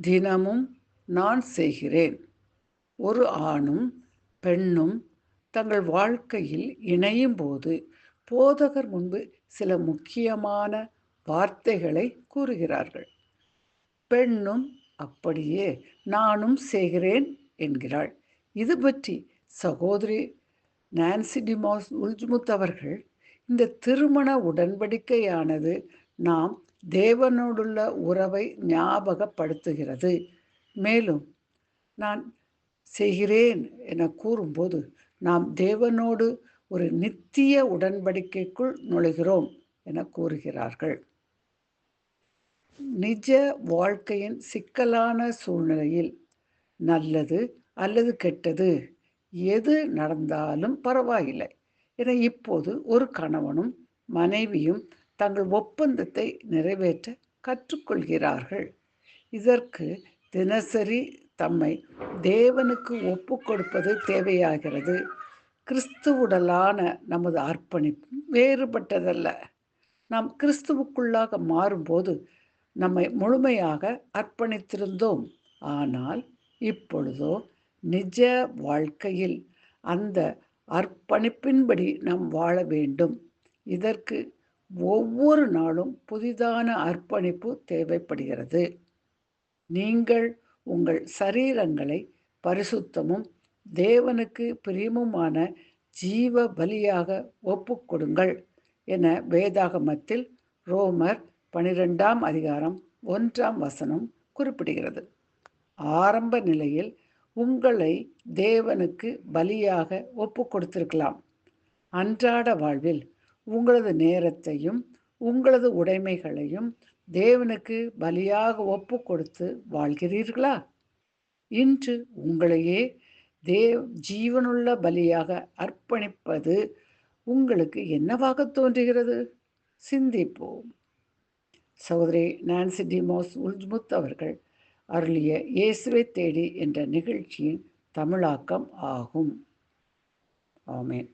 தினமும் நான் செய்கிறேன். ஒரு ஆணும் பெண்ணும் தங்கள் வாழ்க்கையில் இணையும் போது போதகர் முன்பு சில முக்கியமான வார்த்தைகளை கூறுகிறார்கள். பெண்ணும் அப்படியே நானும் செய்கிறேன் என்கிறாள். இது பற்றி சகோதரி நான்சி டிமாஸ் உல்ஜ்முத் அவர்கள் இந்த திருமண உடன்படிக்கையானது நாம் தேவனோடுள்ள உறவை ஞாபகப்படுத்துகிறது. மேலும் நான் செய்கிறேன் என கூறும்போது நாம் தேவனோடு ஒரு நித்திய உடன்படிக்கைக்குள் நுழைகிறோம் என கூறுகிறார்கள். நிஜ வாழ்க்கையின் சிக்கலான சூழ்நிலையில் நல்லது அல்லது கெட்டது எது நடந்தாலும் பரவாயில்லை என இப்போது ஒரு கணவனும் மனைவியும் தங்கள் ஒப்பந்தத்தை நிறைவேற்ற கற்றுக்கொள்கிறார்கள். இதற்கு தினசரி தம்மை தேவனுக்கு ஒப்பு கொடுப்பது தேவையாகிறது. கிறிஸ்துவுடலான நமது அர்ப்பணிப்பு வேறுபட்டதல்ல. நாம் கிறிஸ்துவுக்குள்ளாக மாறும்போது நம்மை முழுமையாக அர்ப்பணித்திருந்தோம். ஆனால் இப்பொழுதோ நிஜ வாழ்க்கையில் அந்த அர்ப்பணிப்பின்படி நாம் வாழ வேண்டும். இதற்கு ஒவ்வொரு நாளும் புதிதான அர்ப்பணிப்பு தேவைப்படுகிறது. நீங்கள் உங்கள் சரீரங்களை பரிசுத்தமும் தேவனுக்கு பிரியமுமான ஜீவ பலியாக ஒப்புக்கொடுங்கள் என வேதாகமத்தில் ரோமர் பனிரெண்டாம் அதிகாரம் ஒன்றாம் வசனம் குறிப்பிடுகிறது. ஆரம்ப நிலையில் உங்களை தேவனுக்கு பலியாக ஒப்பு கொடுத்திருக்கலாம். அன்றாட வாழ்வில் உங்களது நேரத்தையும் உங்களது உடைமைகளையும் தேவனுக்கு பலியாக ஒப்பு கொடுத்து வாழ்கிறீர்களா? இன்று உங்களையே தேவ் ஜீவனுள்ள பலியாக அர்ப்பணிப்பது உங்களுக்கு என்னவாக தோன்றுகிறது? சிந்திப்போம். சகோதரி நான்சி டிமோஸ் உல்ஜ்முத் அவர்கள் அருளிய இயேசுவை தேடி என்ற நிகழ்ச்சியின் தமிழாக்கம் ஆகும். ஆமேன்.